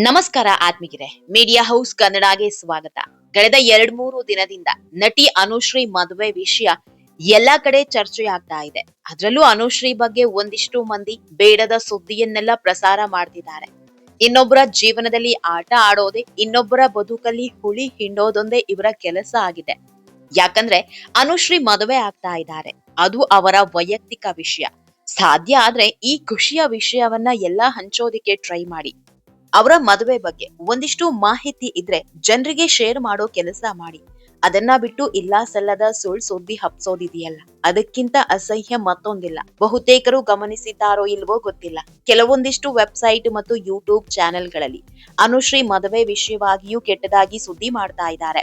ನಮಸ್ಕಾರ ಆತ್ಮಿಗಿರೆ media house ಕನ್ನಡಗೆ ಸ್ವಾಗತ. ಕಳೆದ ಎರಡ್ ಮೂರು ದಿನದಿಂದ ನಟಿ ಅನುಶ್ರೀ ಮದುವೆ ವಿಷಯ ಎಲ್ಲಾ ಕಡೆ ಚರ್ಚೆ ಆಗ್ತಾ ಇದೆ. ಅದರಲ್ಲೂ ಅನುಶ್ರೀ ಬಗ್ಗೆ ಒಂದಿಷ್ಟು ಮಂದಿ ಬೇಡದ ಸುದ್ದಿಯನ್ನೆಲ್ಲ ಪ್ರಸಾರ ಮಾಡ್ತಿದ್ದಾರೆ. ಇನ್ನೊಬ್ಬರ ಜೀವನದಲ್ಲಿ ಆಟ ಆಡೋದೇ, ಇನ್ನೊಬ್ಬರ ಬದುಕಲ್ಲಿ ಹುಳಿ ಹಿಂಡೋದೊಂದೇ ಇವರ ಕೆಲಸ ಆಗಿದೆ. ಯಾಕಂದ್ರೆ ಅನುಶ್ರೀ ಮದುವೆ ಆಗ್ತಾ ಇದ್ದಾರೆ. ಅದು ಅವರ ವೈಯಕ್ತಿಕ ವಿಷಯ. ಸಾಧ್ಯ ಆದ್ರೆ ಈ ಖುಷಿಯ ವಿಷಯವನ್ನ ಎಲ್ಲಾ ಹಂಚೋದಿಕ್ಕೆ ಟ್ರೈ ಮಾಡಿ. ಅವರ ಮದುವೆ ಬಗ್ಗೆ ಒಂದಿಷ್ಟು ಮಾಹಿತಿ ಇದ್ರೆ ಜನರಿಗೆ ಶೇರ್ ಮಾಡೋ ಕೆಲಸ ಮಾಡಿ. ಅದನ್ನ ಬಿಟ್ಟು ಇಲ್ಲ ಸಲ್ಲದ ಸುಳ್ ಸುದ್ದಿ ಹಬ್ಸೋದಿದೆಯಲ್ಲ. ಅದಕ್ಕಿಂತ ಅಸಹ್ಯ ಮತ್ತೊಂದಿಲ್ಲ. ಬಹುತೇಕರು ಗಮನಿಸಿದ್ದಾರೋ ಇಲ್ವೋ ಗೊತ್ತಿಲ್ಲ. ಕೆಲವೊಂದಿಷ್ಟು ವೆಬ್ಸೈಟ್ ಮತ್ತು ಯೂಟ್ಯೂಬ್ ಚಾನೆಲ್ಗಳಲ್ಲಿ ಅನುಶ್ರೀ ಮದುವೆ ವಿಷಯವಾಗಿಯೂ ಕೆಟ್ಟದಾಗಿ ಸುದ್ದಿ ಮಾಡ್ತಾ ಇದ್ದಾರೆ.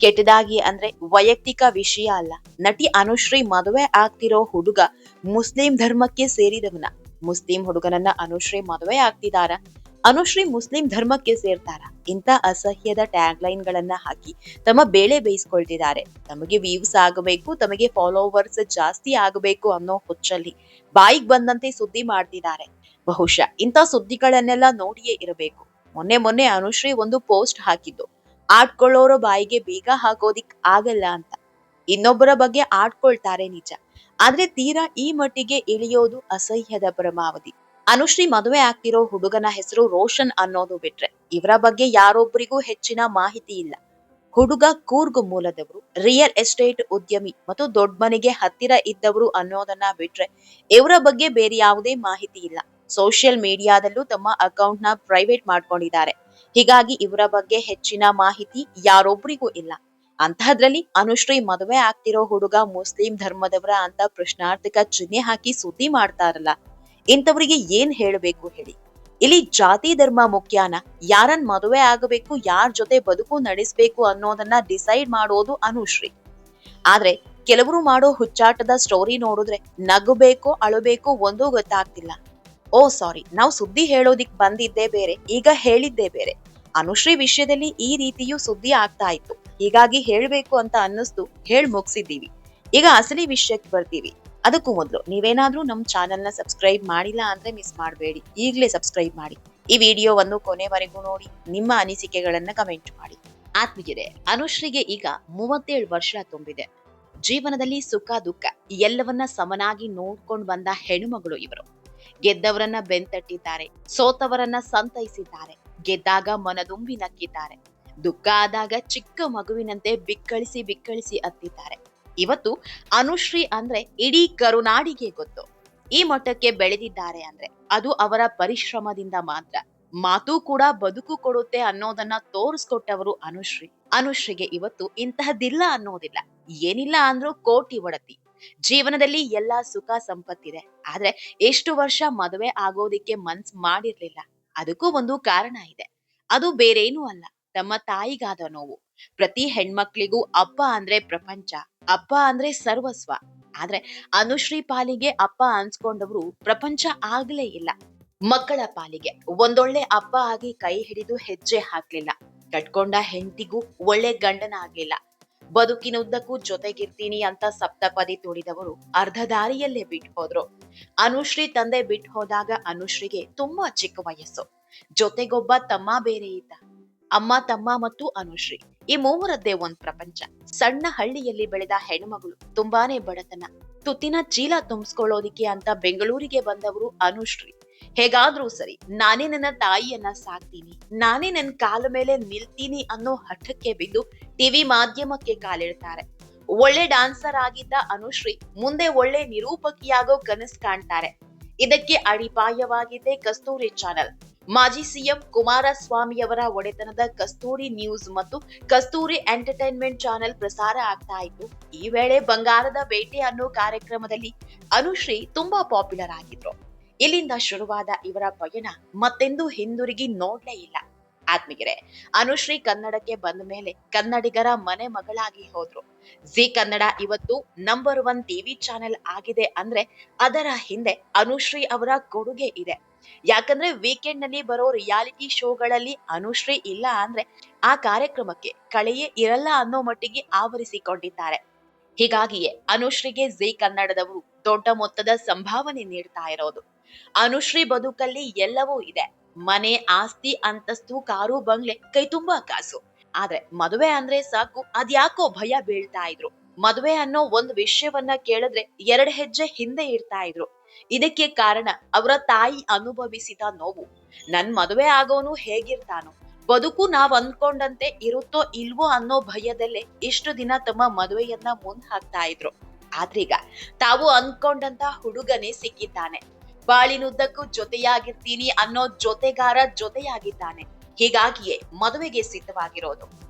ಕೆಟ್ಟದಾಗಿ ಅಂದ್ರೆ ವೈಯಕ್ತಿಕ ವಿಷಯ ಅಲ್ಲ. ನಟಿ ಅನುಶ್ರೀ ಮದುವೆ ಆಗ್ತಿರೋ ಹುಡುಗ ಮುಸ್ಲಿಂ ಧರ್ಮಕ್ಕೆ ಸೇರಿದವನ. ಮುಸ್ಲಿಂ ಹುಡುಗನನ್ನ ಅನುಶ್ರೀ ಮದುವೆ ಆಗ್ತಿದಾರ? ಅನುಶ್ರೀ ಮುಸ್ಲಿಂ ಧರ್ಮಕ್ಕೆ ಸೇರ್ತಾರ? ಇಂಥ ಅಸಹ್ಯದ ಟ್ಯಾಗ್ ಲೈನ್ ಗಳನ್ನ ಹಾಕಿ ತಮ್ಮ ಬೇಳೆ ಬೇಯಿಸ್ಕೊಳ್ತಿದ್ದಾರೆ ತಮಗೆ ವ್ಯೂಸ್ ಆಗಬೇಕು, ತಮಗೆ ಫಾಲೋವರ್ಸ್ ಜಾಸ್ತಿ ಆಗಬೇಕು ಅನ್ನೋ ಹುಚ್ಚಲ್ಲಿ ಬಾಯಿಗೆ ಬಂದಂತೆ ಸುದ್ದಿ ಮಾಡ್ತಿದ್ದಾರೆ ಬಹುಶಃ ಇಂಥ ಸುದ್ದಿಗಳನ್ನೆಲ್ಲ ನೋಡಿಯೇ ಇರಬೇಕು. ಮೊನ್ನೆ ಮೊನ್ನೆ ಅನುಶ್ರೀ ಒಂದು ಪೋಸ್ಟ್ ಹಾಕಿದ್ದು, ಆಡ್ಕೊಳ್ಳೋರ ಬಾಯಿಗೆ ಬೇಗ ಹಾಕೋದಿಕ್ ಆಗಲ್ಲ ಅಂತ. ಇನ್ನೊಬ್ಬರ ಬಗ್ಗೆ ಆಡ್ಕೊಳ್ತಾರೆ ನಿಜ. ಆದ್ರೆ ತೀರಾ ಈ ಮಟ್ಟಿಗೆ ಇಳಿಯೋದು ಅಸಹ್ಯದ ಪರಮಾವಧಿ. ಅನುಶ್ರೀ ಮದುವೆ ಆಗ್ತಿರೋ ಹುಡುಗನ ಹೆಸರು ರೋಷನ್ ಅನ್ನೋದು ಬಿಟ್ರೆ ಇವರ ಬಗ್ಗೆ ಯಾರೊಬ್ಬರಿಗೂ ಹೆಚ್ಚಿನ ಮಾಹಿತಿ ಇಲ್ಲ. ಹುಡುಗ ಕೂರ್ಗ್ ಮೂಲದವರು, ರಿಯಲ್ ಎಸ್ಟೇಟ್ ಉದ್ಯಮಿ ಮತ್ತು ದೊಡ್ಡ ಮನೆಗೆ ಹತ್ತಿರ ಇದ್ದವರು ಅನ್ನೋದನ್ನ ಬಿಟ್ರೆ ಇವರ ಬಗ್ಗೆ ಬೇರೆ ಯಾವುದೇ ಮಾಹಿತಿ ಇಲ್ಲ. ಸೋಷಿಯಲ್ ಮೀಡಿಯಾದಲ್ಲೂ ತಮ್ಮ ಅಕೌಂಟ್ನ ಪ್ರೈವೇಟ್ ಮಾಡ್ಕೊಂಡಿದ್ದಾರೆ. ಹೀಗಾಗಿ ಇವರ ಬಗ್ಗೆ ಹೆಚ್ಚಿನ ಮಾಹಿತಿ ಯಾರೊಬ್ಬರಿಗೂ ಇಲ್ಲ. ಅಂತಹದ್ರಲ್ಲಿ ಅನುಶ್ರೀ ಮದುವೆ ಆಗ್ತಿರೋ ಹುಡುಗ ಮುಸ್ಲಿಂ ಧರ್ಮದವರ ಅಂತ ಪ್ರಶ್ನಾರ್ಥಕ ಚಿಹ್ನೆ ಹಾಕಿ ಸುದ್ದಿ ಮಾಡ್ತಾರಲ್ಲ ಇಂಥವರಿಗೆ ಏನ್ ಹೇಳಬೇಕು ಹೇಳಿ. ಇಲ್ಲಿ ಜಾತಿ ಧರ್ಮ ಮುಖ್ಯಾನ ಯಾರನ್ ಮದುವೆ ಆಗಬೇಕು, ಯಾರ ಜೊತೆ ಬದುಕು ನಡೆಸಬೇಕು ಅನ್ನೋದನ್ನ ಡಿಸೈಡ್ ಮಾಡೋದು ಅನುಶ್ರೀ. ಆದ್ರೆ ಕೆಲವರು ಮಾಡೋ ಹುಚ್ಚಾಟದ ಸ್ಟೋರಿ ನೋಡಿದ್ರೆ ನಗಬೇಕೋ, ಅಳಬೇಕೋ ಒಂದೂ ಗೊತ್ತಾಗ್ತಿಲ್ಲ. ಓ ಸಾರಿ ನಾವು ಸುದ್ದಿ ಹೇಳೋದಿಕ್ ಬಂದಿದ್ದೇ ಬೇರೆ, ಈಗ ಹೇಳಿದ್ದೇ ಬೇರೆ. ಅನುಶ್ರೀ ವಿಷಯದಲ್ಲಿ ಈ ರೀತಿಯೂ ಸುದ್ದಿ ಆಗ್ತಾ ಇತ್ತು. ಹೀಗಾಗಿ ಹೇಳ್ಬೇಕು ಅಂತ ಅನ್ನಿಸ್ತು, ಹೇಳ್ ಮುಗಿಸಿದ್ದೀವಿ. ಈಗ ಅಸಲಿ ವಿಷಯಕ್ಕೆ ಬರ್ತೀವಿ. ಅದಕ್ಕೂ ಮೊದಲು. ನೀವೇನಾದ್ರೂ ನಮ್ಮ ಚಾನೆಲ್ನ ಸಬ್ಸ್ಕ್ರೈಬ್ ಮಾಡಿಲ್ಲ ಅಂದ್ರೆ ಮಿಸ್ ಮಾಡಬೇಡಿ. ಈಗಲೇ ಸಬ್ಸ್ಕ್ರೈಬ್ ಮಾಡಿ. ಈ ವಿಡಿಯೋವನ್ನು ಕೊನೆವರೆಗೂ ನೋಡಿ. ನಿಮ್ಮ ಅನಿಸಿಕೆಗಳನ್ನ ಕಮೆಂಟ್ ಮಾಡಿ. ಆತ್ಮೀಯರೇ, ಅನುಶ್ರೀಗೆ ಈಗ ಮೂವತ್ತೇಳು ವರ್ಷ ತುಂಬಿದೆ. ಜೀವನದಲ್ಲಿ ಸುಖ, ದುಃಖ ಎಲ್ಲವನ್ನ ಸಮನಾಗಿ ನೋಡ್ಕೊಂಡು ಬಂದ ಹೆಣ್ಣುಮಗಳು ಇವರು. ಗೆದ್ದವರನ್ನ ಬೆಂತಟ್ಟಿದ್ದಾರೆ. ಸೋತವರನ್ನ ಸಂತೈಸಿದ್ದಾರೆ. ಗೆದ್ದಾಗ ಮನದುಂಬಿ ನಕ್ಕಿದ್ದಾರೆ. ದುಃಖ ಆದಾಗ ಚಿಕ್ಕ ಮಗುವಿನಂತೆ ಬಿಕ್ಕಳಿಸಿ ಬಿಕ್ಕಳಿಸಿ ಅತ್ತಿದ್ದಾರೆ. ಇವತ್ತು ಅನುಶ್ರೀ ಅಂದ್ರೆ ಇಡೀ ಕರುನಾಡಿಗೆ ಗೊತ್ತು. ಈ ಮಟ್ಟಕ್ಕೆ ಬೆಳೆದಿದ್ದಾರೆ ಅಂದ್ರೆ ಅದು ಅವರ ಪರಿಶ್ರಮದಿಂದ ಮಾತ್ರ. ಮಾತು ಕೂಡ ಬದುಕು ಕೊಡುತ್ತೆ ಅನ್ನೋದನ್ನ ತೋರಿಸ್ಕೊಟ್ಟವರು ಅನುಶ್ರೀ. ಅನುಶ್ರೀಗೆ ಇವತ್ತು ಇಂತಹದ್ದಿಲ್ಲ ಅನ್ನೋದಿಲ್ಲ. ಏನಿಲ್ಲ ಅಂದ್ರೂ ಕೋಟಿ ಒಡತಿ. ಜೀವನದಲ್ಲಿ ಎಲ್ಲಾ ಸುಖ ಸಂಪತ್ತಿದೆ. ಆದ್ರೆ ಎಷ್ಟು ವರ್ಷ ಮದುವೆ ಆಗೋದಿಕ್ಕೆ ಮನ್ಸ್ ಮಾಡಿರ್ಲಿಲ್ಲ. ಅದಕ್ಕೂ ಒಂದು ಕಾರಣ ಇದೆ. ಅದು ಬೇರೇನೂ ಅಲ್ಲ. ತಮ್ಮ ತಾಯಿಗಾದ ನೋವು. ಪ್ರತಿ ಹೆಣ್ಮಕ್ಳಿಗೂ ಅಪ್ಪ ಅಂದ್ರೆ ಪ್ರಪಂಚ, ಅಪ್ಪ ಅಂದ್ರೆ ಸರ್ವಸ್ವ. ಆದ್ರೆ ಅನುಶ್ರೀ ಪಾಲಿಗೆ ಅಪ್ಪ ಅನ್ಸ್ಕೊಂಡವರು ಪ್ರಪಂಚ ಆಗ್ಲೇ ಇಲ್ಲ. ಮಕ್ಕಳ ಪಾಲಿಗೆ ಒಂದೊಳ್ಳೆ ಅಪ್ಪ ಆಗಿ ಕೈ ಹಿಡಿದು ಹೆಜ್ಜೆ ಹಾಕ್ಲಿಲ್ಲ. ಕಟ್ಕೊಂಡ ಹೆಂಡತಿಗೂ ಒಳ್ಳೆ ಗಂಡನ ಆಗ್ಲಿಲ್ಲ. ಬದುಕಿನುದ್ದಕ್ಕೂ ಜೊತೆಗಿರ್ತೀನಿ ಅಂತ ಸಪ್ತಪದಿ ತುಳಿದವರು ಅರ್ಧ ದಾರಿಯಲ್ಲೇ ಬಿಟ್ಟು ಹೋದ್ರು. ಅನುಶ್ರೀ ತಂದೆ ಬಿಟ್ಟು ಹೋದಾಗ ಅನುಶ್ರೀಗೆ ತುಂಬಾ ಚಿಕ್ಕ ವಯಸ್ಸು. ಜೊತೆಗೊಬ್ಬ ತಮ್ಮ ಬೇರೆ ಇದ್ದ. ಅಮ್ಮ ತಮ್ಮ ಮತ್ತು ಅನುಶ್ರೀ. ಈ ಮೂವರದ್ದೇ ಒಂದ್ ಪ್ರಪಂಚ. ಸಣ್ಣ ಹಳ್ಳಿಯಲ್ಲಿ ಬೆಳೆದ ಹೆಣ್ಮಗಳು ತುಂಬಾನೇ ಬಡತನ. ತುತ್ತಿನ ಚೀಲ ತುಂಬಿಸ್ಕೊಳ್ಳೋದಿಕ್ಕೆ ಅಂತ ಬೆಂಗಳೂರಿಗೆ ಬಂದವರು ಅನುಶ್ರೀ. ಹೇಗಾದ್ರೂ ಸರಿ, ನಾನೇ ನನ್ನ ತಾಯಿಯನ್ನ ಸಾಕ್ತೀನಿ, ನಾನೇ ನನ್ನ ಕಾಲ ಮೇಲೆ ನಿಲ್ತೀನಿ ಅನ್ನೋ ಹಠಕ್ಕೆ ಬಿದ್ದು ಟಿವಿ ಮಾಧ್ಯಮಕ್ಕೆ ಕಾಲಿಡ್ತಾರೆ. ಒಳ್ಳೆ ಡಾನ್ಸರ್ ಆಗಿದ್ದ ಅನುಶ್ರೀ ಮುಂದೆ ಒಳ್ಳೆ ನಿರೂಪಕಿಯಾಗೋ ಕನಸು ಕಾಣ್ತಾರೆ. ಇದಕ್ಕೆ ಅಡಿಪಾಯವಾಗಿದೆ ಕಸ್ತೂರಿ ಚಾನೆಲ್. ಮಾಜಿ ಸಿಎಂ ಕುಮಾರಸ್ವಾಮಿಯವರ ಒಡೆತನದ ಕಸ್ತೂರಿ ನ್ಯೂಸ್ ಮತ್ತು ಕಸ್ತೂರಿ ಎಂಟರ್ಟೈನ್ಮೆಂಟ್ ಚಾನೆಲ್ ಪ್ರಸಾರ ಆಗ್ತಾ ಇತ್ತು. ಈ ವೇಳೆ ಬಂಗಾರದ ಬೇಟೆ ಅನ್ನೋ ಕಾರ್ಯಕ್ರಮದಲ್ಲಿ ಅನುಶ್ರೀ ತುಂಬಾ ಪಾಪ್ಯುಲರ್ ಆಗಿದ್ರು. ಇಲ್ಲಿಂದ ಶುರುವಾದ ಇವರ ಪಯಣ ಮತ್ತೆಂದೂ ಹಿಂದಿರುಗಿ ನೋಡ್ಲೇ ಇಲ್ಲ. ಆತ್ಮಿಗೆರೆ ಅನುಶ್ರೀ ಕನ್ನಡಕ್ಕೆ ಬಂದ ಮೇಲೆ ಕನ್ನಡಿಗರ ಮನೆ ಮಗಳಾಗಿ ಹೋದ್ರು. ಜಿ ಕನ್ನಡ ಇವತ್ತು ನಂಬರ್ ಒನ್ ಟಿವಿ ಚಾನೆಲ್ ಆಗಿದೆ ಅಂದ್ರೆ ಅದರ ಹಿಂದೆ ಅನುಶ್ರೀ ಅವರ ಕೊಡುಗೆ ಇದೆ. ಯಾಕಂದ್ರೆ ವೀಕೆಂಡ್ನಲ್ಲಿ ಬರೋ ರಿಯಾಲಿಟಿ ಶೋಗಳಲ್ಲಿ ಅನುಶ್ರೀ ಇಲ್ಲ ಅಂದ್ರೆ ಆ ಕಾರ್ಯಕ್ರಮಕ್ಕೆ ಕಳೆಯೇ ಇರಲ್ಲ ಅನ್ನೋ ಮಟ್ಟಿಗೆ ಆವರಿಸಿಕೊಂಡಿದ್ದಾರೆ. ಹೀಗಾಗಿಯೇ ಅನುಶ್ರೀಗೆ ಜೀ ಕನ್ನಡದವರು ದೊಡ್ಡ ಮೊತ್ತದ ಸಂಭಾವನೆ ನೀಡ್ತಾ ಇರೋದು. ಅನುಶ್ರೀ ಬದುಕಲ್ಲಿ ಎಲ್ಲವೂ ಇದೆ. ಮನೆ, ಆಸ್ತಿ, ಅಂತಸ್ತು, ಕಾರು, ಬಂಗ್ಲೆ ಕೈ ತುಂಬಾ ಕಾಸು. ಆದ್ರೆ ಮದುವೆ ಅಂದ್ರೆ ಸಾಕು, ಅದ್ಯಾಕೋ ಭಯ ಬೀಳ್ತಾ ಇದ್ರು. ಮದುವೆ ಅನ್ನೋ ಒಂದು ವಿಷಯವನ್ನ ಕೇಳಿದ್ರೆ ಎರಡು ಹೆಜ್ಜೆ ಹಿಂದೆ ಇರ್ತಾ ಇದ್ರು. ಇದಕ್ಕೆ ಕಾರಣ ಅವರ ತಾಯಿ ಅನುಭವಿಸಿದ ನೋವು. ನನ್ ಮದುವೆ ಆಗೋನು ಹೇಗಿರ್ತಾನೋ, ಬದುಕು ನಾವ್ ಅನ್ಕೊಂಡಂತೆ ಇರುತ್ತೋ ಇಲ್ವೋ ಅನ್ನೋ ಭಯದಲ್ಲೇ ಇಷ್ಟು ದಿನ ತಮ್ಮ ಮದುವೆಯನ್ನ ಮುಂದ್ ಹಾಕ್ತಾ ಇದ್ರು. ಆದ್ರೀಗ ತಾವು ಅನ್ಕೊಂಡಂತ ಹುಡುಗನೇ ಸಿಕ್ಕಿದ್ದಾನೆ. ಬಾಳಿನುದ್ದಕ್ಕೂ ಜೊತೆಯಾಗಿರ್ತೀನಿ ಅನ್ನೋ ಜೊತೆಗಾರ ಜೊತೆಯಾಗಿದ್ದಾನೆ. ಹೀಗಾಗಿಯೇ ಮದುವೆಗೆ ಸಿದ್ಧವಾಗಿರೋದು.